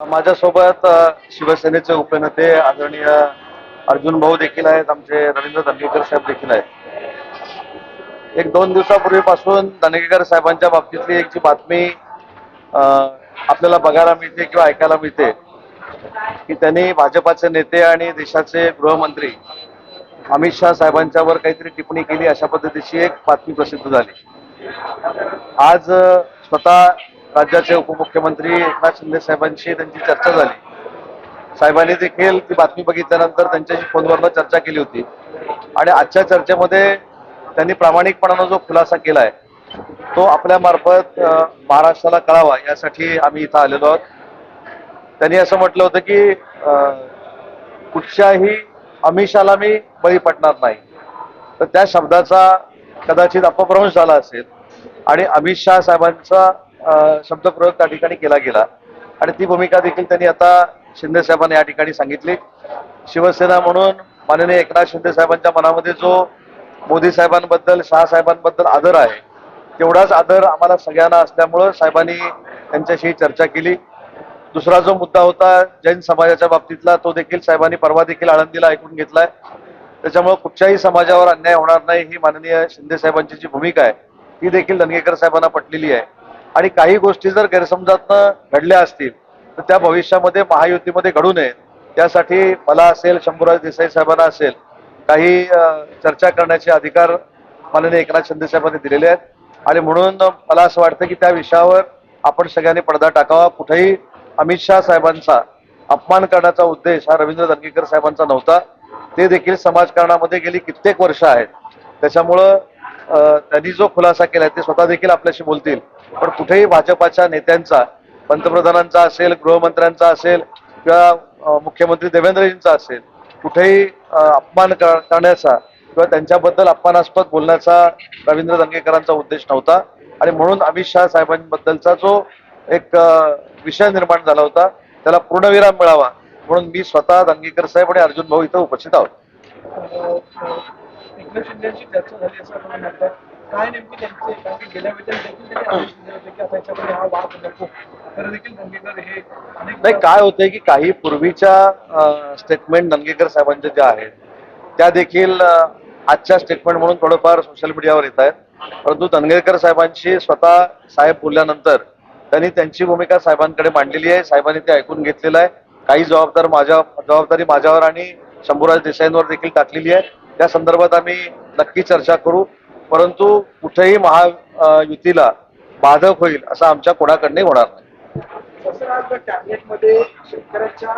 माझ्यासोबत शिवसेनेचे उपनेते आदरणीय अर्जुन भाऊ देखील आहेत आमचे रवींद्र दंगेकर साहेब देखील आहेत. एक दोन दिवसापूर्वीपासून दंगेकर साहेबांच्या बाबतीतली एक जी बातमी आपल्याला बघायला मिळते किंवा ऐकायला मिळते की त्यांनी भाजपाचे नेते आणि देशाचे गृहमंत्री अमित शहा साहेबांच्यावर काहीतरी टिप्पणी केली अशा पद्धतीची एक बातमी प्रसिद्ध झाली. आज स्वतः राज्याचे उपमुख्यमंत्री एकनाथ शिंदे साहेबांशी त्यांची चर्चा झाली. साहेबांनी देखील ती बातमी बघितल्यानंतर त्यांच्याशी फोनवरनं चर्चा केली होती. आणि आजच्या चर्चेमध्ये त्यांनी प्रामाणिकपणानं जो खुलासा केला आहे तो आपल्या मार्फत महाराष्ट्राला कळावा यासाठी आम्ही इथं आलेलो आहोत. त्यांनी असं म्हटलं होतं की कुठच्याही अमिषाला मी बळी पडणार नाही. तर त्या शब्दाचा कदाचित अपभ्रंश झाला असेल. आणि अमित शाह साहेबांचा शब्दप्रयोग त्या ठिकाणी केला गेला. आणि ती भूमिका देखील त्यांनी आता शिंदे साहेबांनी या ठिकाणी सांगितली. शिवसेना म्हणून माननीय एकनाथ शिंदे साहेबांच्या मनामध्ये जो मोदी साहेबांबद्दल शाह साहेबांबद्दल आदर आहे तेवढाच आदर आम्हाला सगळ्यांना असल्यामुळं साहेबांनी त्यांच्याशी चर्चा केली. दुसरा जो मुद्दा होता जैन समाजाच्या बाबतीतला तो देखील साहेबांनी परवा देखील आळंदीला ऐकून घेतलाय. त्याच्यामुळे कुठच्याही समाजावर अन्याय होणार नाही ही माननीय शिंदे साहेबांची जी भूमिका आहे ती देखील दनगेकर साहेबांना पटलेली आहे. आणि काही गोष्टी जर गैरसमजातनं घडल्या असतील तर त्या भविष्यामध्ये महायुतीमध्ये घडू नये त्यासाठी मला असेल शंभूराज देसाई साहेबांना असेल काही चर्चा करण्याचे अधिकार माननीय एकनाथ शिंदे साहेबांनी दिलेले आहेत. आणि म्हणून मला असं वाटतं की त्या विषयावर आपण सगळ्यांनी पडदा टाकावा. कुठेही अमित शहा साहेबांचा अपमान करण्याचा उद्देश हा रवींद्र दंगेकर साहेबांचा नव्हता. ते देखील समाजकारणामध्ये गेली कित्येक वर्ष आहेत. त्याच्यामुळं त्यांनी जो खुलासा केलाय ते स्वतः देखील आपल्याशी बोलतील. पण कुठेही भाजपाच्या नेत्यांचा पंतप्रधानांचा असेल गृहमंत्र्यांचा असेल किंवा मुख्यमंत्री देवेंद्रजींचा असेल कुठेही अपमान करण्याचा किंवा त्यांच्याबद्दल अपमानास्पद बोलण्याचा रवींद्र दंगेकरांचा उद्देश नव्हता. आणि म्हणून अमित शहा साहेबांबद्दलचा जो एक विषय निर्माण झाला होता त्याला पूर्णविराम मिळावा. म्हणून मी स्वतः दंगेकर साहेब आणि अर्जुन भाऊ इथं उपस्थित आहोत. एकनाथ चर्चा झाली असं आपण म्हणतात. काय नेमकी त्यांचे कारण की गेल्या वेळेला देखील त्यांनी आदेश दिले होते की आता याच्यामध्ये हा वाद नको. तर देखील दंगेकर हे अनेक नाही काय होतंय की काही पूर्वीच्या स्टेटमेंट दंगेकर साहेबांच्या ज्या आहेत त्या देखील आजच्या स्टेटमेंट म्हणून थोडंफार सोशल मीडियावर येत आहेत. परंतु दंगेकर साहेबांशी स्वतः साहेब बोलल्यानंतर त्यांनी त्यांची भूमिका साहेबांकडे मांडलेली आहे. साहेबांनी ते ऐकून घेतलेलं आहे. काही जबाबदार माझ्या जबाबदारी माझ्यावर आणि शंभूराज देसाईंवर देखील टाकलेली आहे. त्या संदर्भात आम्ही नक्की चर्चा करू. परंतु कुठेही महायुतीला बाधक होईल असं आमच्या कोणाकडनंही होणार नाही. कॅबिनेटमध्ये शेतकऱ्यांच्या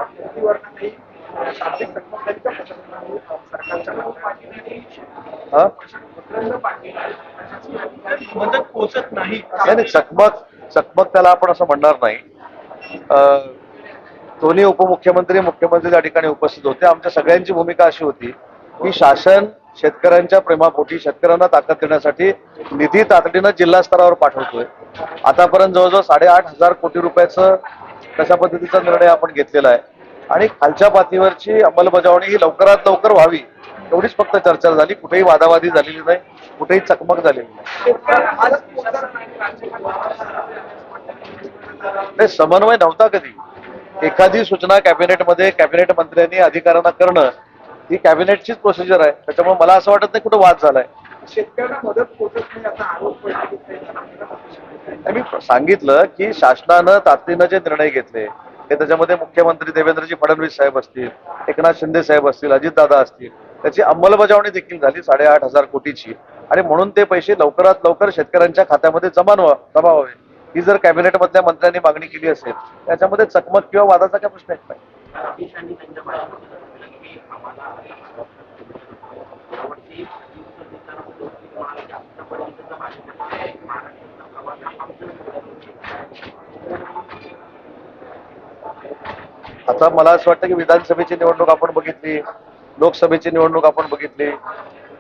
हा? नाही. नाही नाही, चकमक चकमक त्याला आपण असं म्हणणार नाही. अं, दोन्ही उपमुख्यमंत्री मुख्यमंत्री त्या ठिकाणी उपस्थित होते. आमच्या सगळ्यांची भूमिका अशी होती की शासन शेतकऱ्यांच्या प्रेमापोटी शेतकऱ्यांना ताकद देण्यासाठी निधी तातडीनं जिल्हा स्तरावर पाठवतोय. आतापर्यंत जवळजवळ साडेआठ हजार कोटी रुपयाचं कशा पद्धतीचा निर्णय आपण घेतलेला आहे. आणि खालच्या पातळीवरची अंमलबजावणी ही लवकरात लवकर व्हावी एवढीच फक्त चर्चा झाली. कुठेही वादावादी झालेली नाही कुठेही चकमक झालेली नाही. समन्वय नव्हता कधी. एखादी सूचना कॅबिनेटमध्ये कॅबिनेट मंत्र्यांनी अधिकाऱ्यांना करणं ही कॅबिनेटचीच प्रोसिजर आहे. त्याच्यामुळे मला असं वाटत नाही कुठं वाद झालाय. शेतकऱ्यांना मदत पोहोचत नाही आता आरोप आणि मी सांगितलं की शासनानं तातडीनं जे निर्णय घेतले हे त्याच्यामध्ये मुख्यमंत्री देवेंद्रजी फडणवीस साहेब असतील एकनाथ शिंदे साहेब असतील अजितदादा असतील त्याची अंमलबजावणी देखील झाली साडेआठ हजार कोटीची. आणि म्हणून ते पैसे लवकरात लवकर शेतकऱ्यांच्या खात्यामध्ये जमा व्हा- जमा व्हावे. ही जर कॅबिनेटमधल्या मंत्र्यांनी मागणी केली असेल त्याच्यामध्ये चकमक किंवा वादाचा काय प्रश्न येत नाही आता मला असं वाटतं की विधानसभेची निवडणूक आपण बघितली लोकसभेची निवडणूक आपण बघितली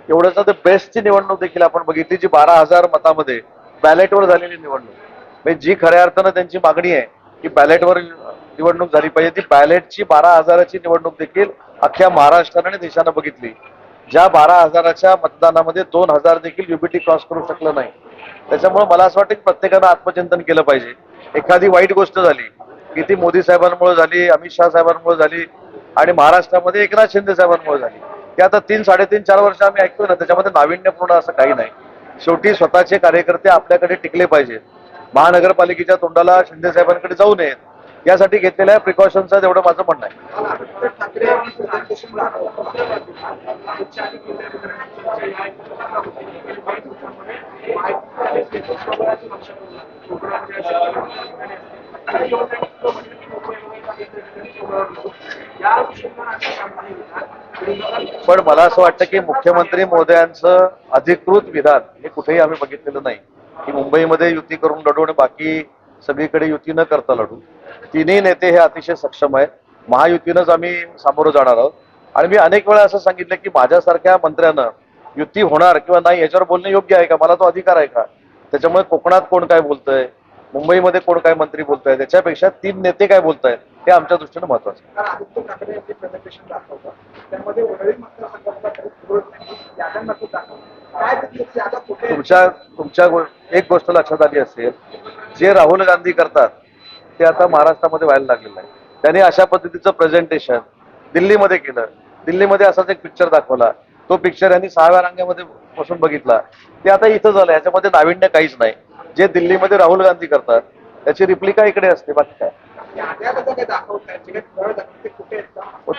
एवढंच तर बेस्टची निवडणूक देखील आपण बघितली जी बारा हजार मतामध्ये बॅलेटवर झालेली निवडणूक. म्हणजे जी खऱ्या अर्थानं त्यांची मागणी आहे की बॅलेटवर निवडणूक झाली पाहिजे ती बॅलेटची बारा हजाराची निवडणूक देखील अख्ख्या महाराष्ट्राने आणि देशानं बघितली. ज्या बारा हजाराच्या मतदानामध्ये दोन हजार देखील युबीटी क्रॉस करू शकलं नाही. त्याच्यामुळे मला असं वाटतं की प्रत्येकानं आत्मचिंतन केलं पाहिजे. एखादी वाईट गोष्ट झाली की ती मोदी साहेबांमुळे झाली अमित शहा साहेबांमुळे झाली आणि महाराष्ट्रामध्ये एकनाथ शिंदे साहेबांमुळे झाली. ते आता तीन साडेतीन चार वर्ष आम्ही ऐकतो ना त्याच्यामध्ये नाविन्यपूर्ण असं काही नाही. शेवटी स्वतःचे कार्यकर्ते आपल्याकडे टिकले पाहिजेत. महानगरपालिकेच्या तोंडाला शिंदे साहेबांकडे जाऊ नयेत. यासाठी घेतलेल्या प्रिकॉशन्स आहेत एवढं माझं म्हणणं आहे. पण मला असं वाटतं की मुख्यमंत्री मोदयांचं अधिकृत विधान हे कुठेही आम्ही बघितलेलं नाही. की मुंबईमध्ये युती करून लढू आणि बाकी सगळीकडे युती न करता लढू. तिन्ही नेते हे अतिशय सक्षम आहेत. महायुतीनंच आम्ही सामोरं जाणार आहोत. आणि मी अनेक वेळा असं सांगितलं की माझ्यासारख्या मंत्र्यानं युती होणार किंवा नाही याच्यावर बोलणं योग्य आहे का? मला तो अधिकार आहे का? त्याच्यामुळे कोकणात कोण काय बोलतंय? मुंबईमध्ये कोण काय मंत्री बोलताय? त्याच्यापेक्षा तीन नेते काय बोलतायत हे आमच्या दृष्टीनं महत्वाचं तो तुमच्या तुमच्या एक गोष्ट लक्षात आली असेल. जे राहुल गांधी करतात ते आता महाराष्ट्रामध्ये व्हायला लागलेलं आहे. त्यांनी अशा पद्धतीचं प्रेझेंटेशन दिल्लीमध्ये केलं. दिल्लीमध्ये असाच एक पिक्चर दाखवला. तो पिक्चर यांनी सहाव्या रांगेमध्ये बसून बघितला. ते आता इथं झालं. याच्यामध्ये नाविन्य काहीच नाही. जे दिल्लीमध्ये राहुल गांधी करतात त्याची रिप्लिका इकडे असते. बाकी काय? जे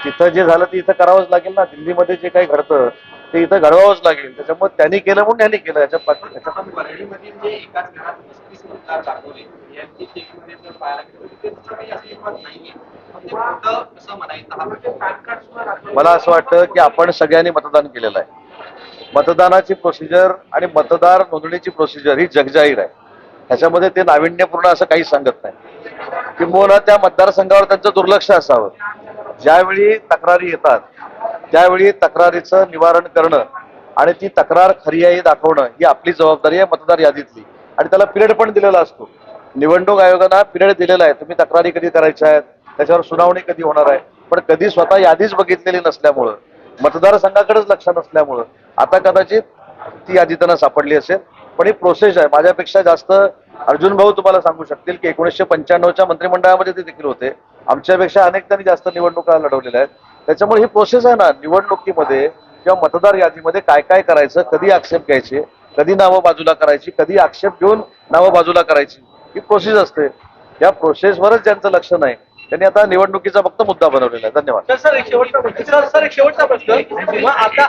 तिथं जे झालं ते इथं करावंच लागेल ना. दिल्लीमध्ये जे काही घडतं ते इथं घडवावंच लागेल. त्याच्यामुळे त्यांनी केलं म्हणून यांनी केलं. याच्या मला असं वाटतं की आपण सगळ्यांनी मतदान केलेलं आहे. मतदानाची प्रोसिजर आणि मतदार नोंदणीची प्रोसिजर ही जगजाहीर आहे. ह्याच्यामध्ये ते नाविन्यपूर्ण असं काही सांगत नाही. किंबहुना त्या मतदारसंघावर त्यांचं दुर्लक्ष असावं. ज्यावेळी तक्रारी येतात त्यावेळी तक्रारीचं निवारण करणं आणि ती तक्रार खरी आहे दाखवणं ही आपली जबाबदारी आहे मतदार यादीतली. आणि त्याला पिरियड पण दिलेला असतो. निवडणूक आयोगानं पिरियड दिलेला आहे. तुम्ही तक्रारी कधी करायच्या आहेत? त्याच्यावर सुनावणी कधी होणार आहे? पण कधी स्वतः यादीच बघितलेली नसल्यामुळं मतदारसंघाकडेच लक्ष नसल्यामुळं आता कदाचित ती यादी त्यांना सापडली असेल. पण ही प्रोसेस आहे. माझ्यापेक्षा जास्त अर्जुन भाऊ तुम्हाला सांगू शकतील की एकोणीसशे पंच्याण्णवच्या मंत्रिमंडळामध्ये ते देखील होते. आमच्यापेक्षा अनेक त्यांनी जास्त निवडणुका लढवलेल्या आहेत. त्याच्यामुळे ही प्रोसेस आहे ना निवडणुकीमध्ये किंवा मतदार यादीमध्ये काय काय करायचं कधी आक्षेप घ्यायचे कधी नावं बाजूला करायची कधी आक्षेप घेऊन नावं बाजूला करायची ही प्रोसेस असते. या प्रोसेसवरच ज्यांचं लक्ष नाही त्यांनी आता निवडणुकीचा फक्त मुद्दा बनवलेला आहे. धन्यवाद. सर एक शेवटचा प्रश्न. आता